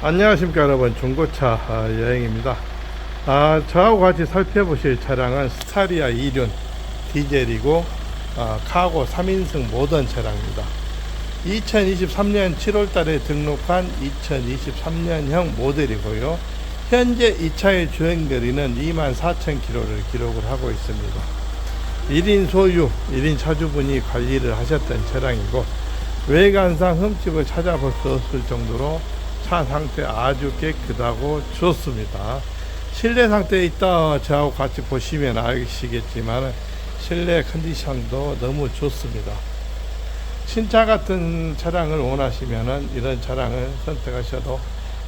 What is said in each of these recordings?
안녕하십니까 여러분. 중고차 아, 여행입니다. 아, 저하고 같이 살펴보실 차량은 스타리아 2륜 디젤이고 아, 카고 3인승 모던 차량입니다. 2023년 7월 달에 등록한 2023년형 모델이고요. 현재 이 차의 주행거리는 24,000km를 기록을 하고 있습니다. 1인 소유, 1인 차주분이 관리를 하셨던 차량이고 외관상 흠집을 찾아볼 수 없을 정도로 차 상태 아주 깨끗하고 좋습니다. 실내 상태에 있다 저하고 같이 보시면 아시겠지만 실내 컨디션도 너무 좋습니다. 신차 같은 차량을 원하시면 이런 차량을 선택하셔도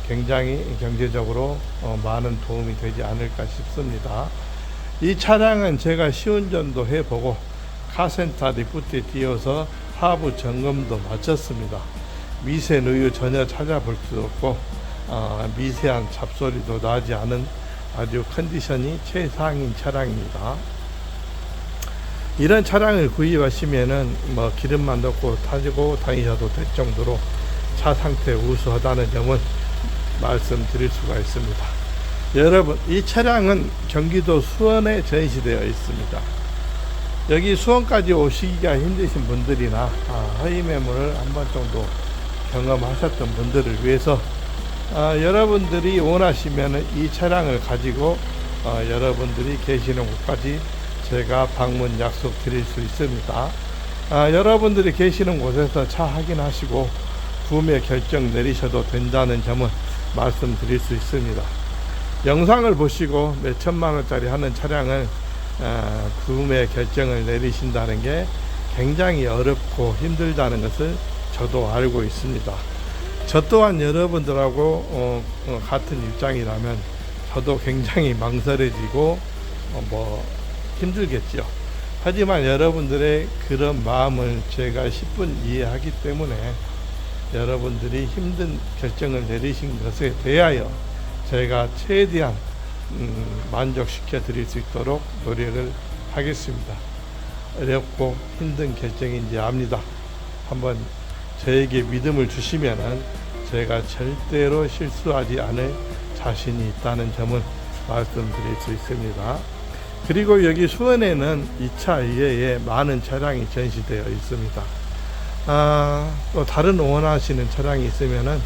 굉장히 경제적으로 어, 많은 도움이 되지 않을까 싶습니다. 이 차량은 제가 시운전도 해보고 카센터 리프트에 띄어서 하부 점검도 마쳤습니다. 미세 누유 전혀 찾아볼 수 없고 어, 미세한 잡소리도 나지 않은 아주 컨디션이 최상인 차량입니다. 이런 차량을 구입하시면은 뭐 기름만 넣고 타지고 다니셔도 될 정도로 차 상태 우수하다는 점은 말씀드릴 수가 있습니다. 여러분, 이 차량은 경기도 수원에 전시되어 있습니다. 여기 수원까지 오시기가 힘드신 분들이나 아, 허위 매물을 한 번 정도 경험하셨던 분들을 위해서 아, 여러분들이 원하시면 이 차량을 가지고 어, 여러분들이 계시는 곳까지 제가 방문 약속 드릴 수 있습니다. 아, 여러분들이 계시는 곳에서 차 확인하시고 구매 결정 내리셔도 된다는 점은 말씀드릴 수 있습니다. 영상을 보시고 몇 천만 원짜리 하는 차량을 어, 구매 결정을 내리신다는 게 굉장히 어렵고 힘들다는 것을 저도 알고 있습니다. 저 또한 여러분들하고 어, 어, 같은 입장이라면 저도 굉장히 망설여지고 어, 뭐 힘들겠죠. 하지만 여러분들의 그런 마음을 제가 10분 이해하기 때문에 여러분들이 힘든 결정을 내리신 것에 대하여 제가 최대한 음, 만족시켜 드릴 수 있도록 노력을 하겠습니다. 어렵고 힘든 결정인지 압니다. 한번 저에게 믿음을 주시면은 제가 절대로 실수하지 않을 자신이 있다는 점을 말씀드릴 수 있습니다. 그리고 여기 수원에는 2차 이외에 많은 차량이 전시되어 있습니다. 아, 또 다른 원하시는 차량이 있으면은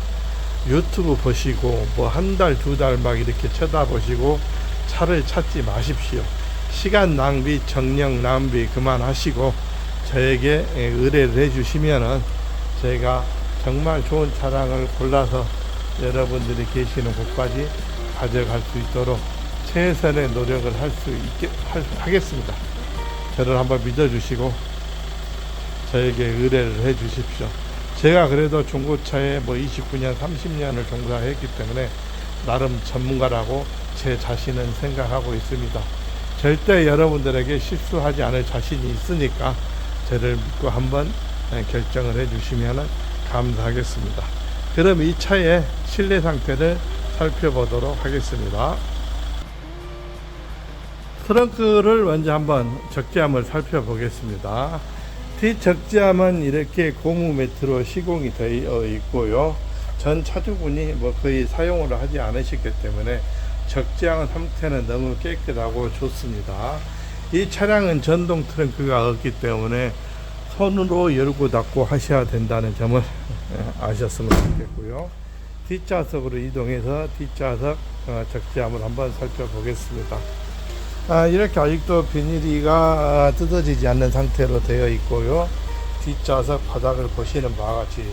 유튜브 보시고 뭐 한 달, 두 달 막 이렇게 쳐다보시고 차를 찾지 마십시오. 시간 낭비, 정력 낭비 그만하시고 저에게 의뢰를 해주시면은 제가 정말 좋은 차량을 골라서 여러분들이 계시는 곳까지 가져갈 수 있도록 최선의 노력을 할 수 있게 할- 하겠습니다. 저를 한번 믿어주시고 저에게 의뢰를 해 주십시오. 제가 그래도 중고차에 뭐 29년, 30년을 종사했기 때문에 나름 전문가라고 제 자신은 생각하고 있습니다. 절대 여러분들에게 실수하지 않을 자신이 있으니까 저를 믿고 한번 결정을 해 주시면 감사하겠습니다. 그럼 이 차의 실내 상태를 살펴보도록 하겠습니다. 트렁크를 먼저 한번 적재함을 살펴보겠습니다. 뒷적재함은 이렇게 고무 매트로 시공이 되어 있고요. 전 차주분이 뭐 거의 사용을 하지 않으셨기 때문에 적재함 상태는 너무 깨끗하고 좋습니다. 이 차량은 전동 트렁크가 없기 때문에 손으로 열고 닫고 하셔야 된다는 점을 예, 아셨으면 좋겠고요. 뒷좌석으로 이동해서 뒷좌석 어, 적재함을 한번 살펴보겠습니다. 아, 이렇게 아직도 비닐이가 뜯어지지 않는 상태로 되어 있고요. 뒷좌석 바닥을 보시는 바와 같이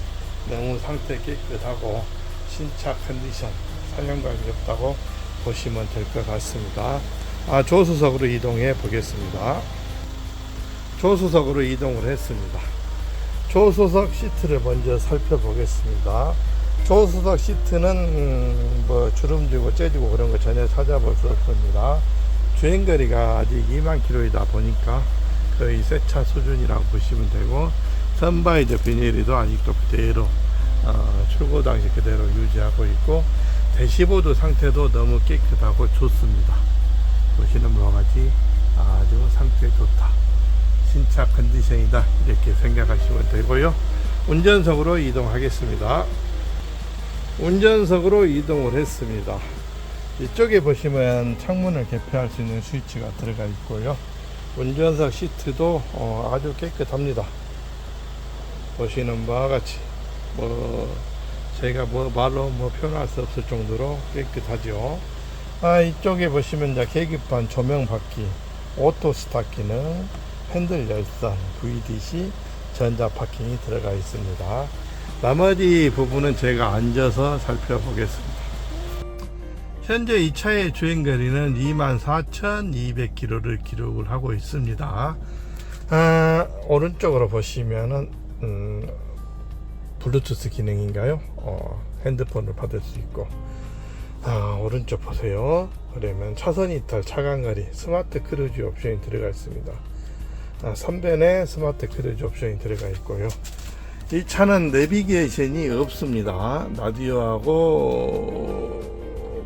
너무 상태 깨끗하고 신차 컨디션 사용감이 없다고 보시면 될 것 같습니다. 아, 조수석으로 이동해 보겠습니다. 조수석으로 이동을 했습니다. 조수석 시트를 먼저 살펴보겠습니다. 조수석 시트는 음, 뭐 주름지고 째지고 그런 거 전혀 찾아볼 수 없습니다. 주행거리가 아직 2만 킬로이다 보니까 거의 새 차 수준이라고 보시면 되고 선바이저 비닐이도 아직도 그대로 어, 출고 당시 그대로 유지하고 있고 대시보드 상태도 너무 깨끗하고 좋습니다. 보시는 바와 같이 아주 상태 좋다. 신차 컨디션이다. 이렇게 생각하시면 되고요. 운전석으로 이동하겠습니다. 운전석으로 이동을 했습니다. 이쪽에 보시면 창문을 개폐할 수 있는 스위치가 들어가 있고요. 운전석 시트도 어, 아주 깨끗합니다. 보시는 바와 같이 뭐 제가 뭐 말로 뭐 표현할 수 없을 정도로 깨끗하죠. 아 이쪽에 보시면 이제 계기판 조명 바퀴, 오토 스타트 기능, 핸들 열선, VDC, 전자 파킹이 들어가 있습니다. 나머지 부분은 제가 앉아서 살펴보겠습니다. 현재 이 차의 주행 거리는 24,200km를 기록을 하고 있습니다. 아, 오른쪽으로 보시면은 음, 블루투스 기능인가요? 어, 핸드폰을 받을 수 있고 아, 오른쪽 보세요. 그러면 차선 이탈, 차간 거리, 스마트 크루즈 옵션이 들어가 있습니다. 아, 3변에 스마트 크루즈 옵션이 들어가 있고요. 이 차는 내비게이션이 없습니다. 라디오하고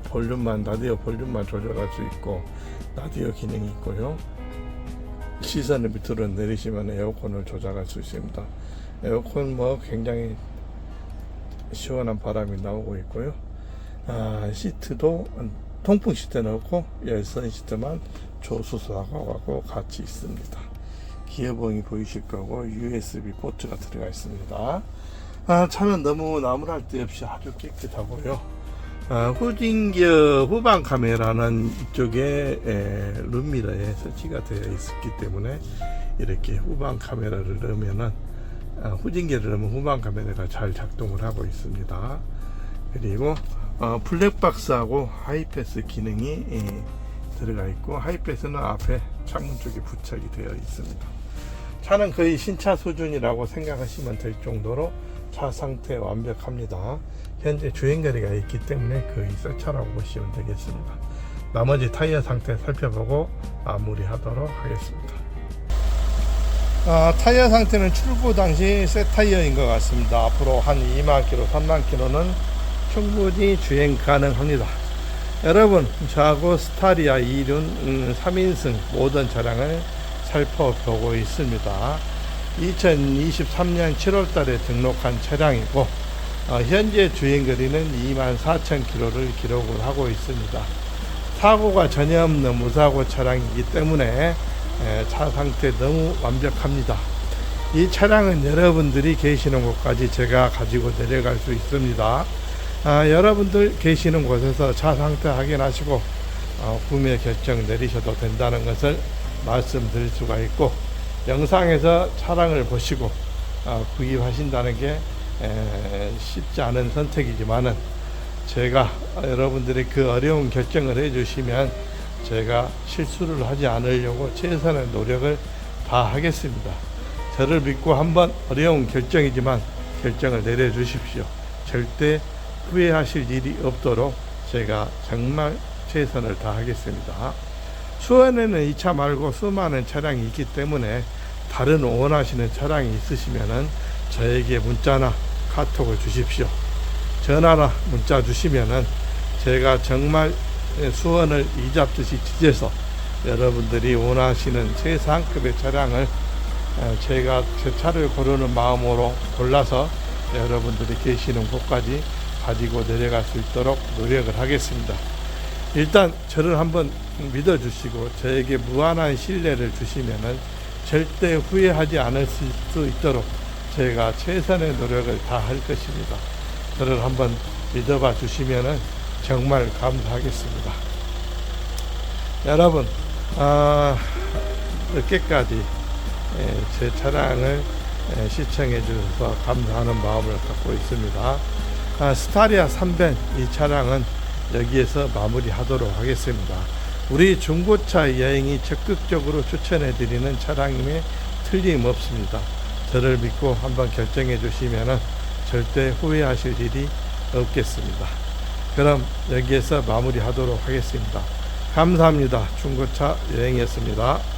볼륨만, 라디오 볼륨만 조절할 수 있고, 라디오 기능이 있고요. 시선을 밑으로 내리시면 에어컨을 조절할 수 있습니다. 에어컨 뭐 굉장히 시원한 바람이 나오고 있고요. 아, 시트도 통풍 시트 넣고 열선 시트만 조수석하고 같이 있습니다. 기어봉이 보이실 거고 USB 포트가 들어가 있습니다. 아, 차는 너무 나무랄 데 없이 아주 깨끗하고요. 아, 후진기어 후방 카메라는 이쪽에 에, 룸미러에 설치가 되어 있었기 때문에 이렇게 후방 카메라를 넣으면은 아, 후진기를 넣으면 후방 카메라가 잘 작동을 하고 있습니다. 그리고 어, 블랙박스하고 하이패스 기능이 예, 들어가 있고 하이패스는 앞에 창문 쪽에 부착이 되어 있습니다. 차는 거의 신차 수준이라고 생각하시면 될 정도로 차 상태 완벽합니다. 현재 주행거리가 있기 때문에 거의 새 차라고 보시면 되겠습니다. 나머지 타이어 상태 살펴보고 마무리하도록 하겠습니다. 아, 타이어 상태는 출고 당시 새 타이어인 것 같습니다. 앞으로 한 2만 킬로, 3만 킬로는 충분히 주행 가능합니다. 여러분, 저하고 스타리아 2륜 음, 3인승 모든 차량을 살펴보고 있습니다. 2023년 7월 달에 등록한 차량이고, 어, 현재 주행 거리는 24,000km를 기록을 하고 있습니다. 사고가 전혀 없는 무사고 차량이기 때문에 에, 차 상태 너무 완벽합니다. 이 차량은 여러분들이 계시는 곳까지 제가 가지고 내려갈 수 있습니다. 아, 여러분들 계시는 곳에서 차 상태 확인하시고 어, 구매 결정 내리셔도 된다는 것을 말씀드릴 수가 있고 영상에서 차량을 보시고 어, 구입하신다는 게 에, 쉽지 않은 선택이지만은 제가 여러분들이 그 어려운 결정을 해주시면 제가 실수를 하지 않으려고 최선의 노력을 다 하겠습니다. 저를 믿고 한번 어려운 결정이지만 결정을 내려주십시오. 절대 후회하실 일이 없도록 제가 정말 최선을 다하겠습니다. 수원에는 이차 말고 수많은 차량이 있기 때문에 다른 원하시는 차량이 있으시면은 저에게 문자나 카톡을 주십시오. 전화나 문자 주시면은 제가 정말 수원을 이잡듯이 지져서 여러분들이 원하시는 최상급의 차량을 어, 제가 제 차를 고르는 마음으로 골라서 여러분들이 계시는 곳까지 가지고 내려갈 수 있도록 노력을 하겠습니다. 일단 저를 한번 믿어주시고 저에게 무한한 신뢰를 주시면은 절대 후회하지 않을 수 있도록 제가 최선의 노력을 다할 것입니다. 저를 한번 믿어봐 주시면은 정말 감사하겠습니다. 여러분, 아, 늦게까지 예, 제 차량을 예, 시청해 주셔서 감사하는 마음을 갖고 있습니다. 아, 스타리아 3벤 이 차량은 여기에서 마무리하도록 하겠습니다. 우리 중고차 여행이 적극적으로 추천해 드리는 차량임에 틀림없습니다. 저를 믿고 한번 결정해 주시면 절대 후회하실 일이 없겠습니다. 그럼 여기에서 마무리하도록 하겠습니다. 감사합니다. 중고차 여행이었습니다.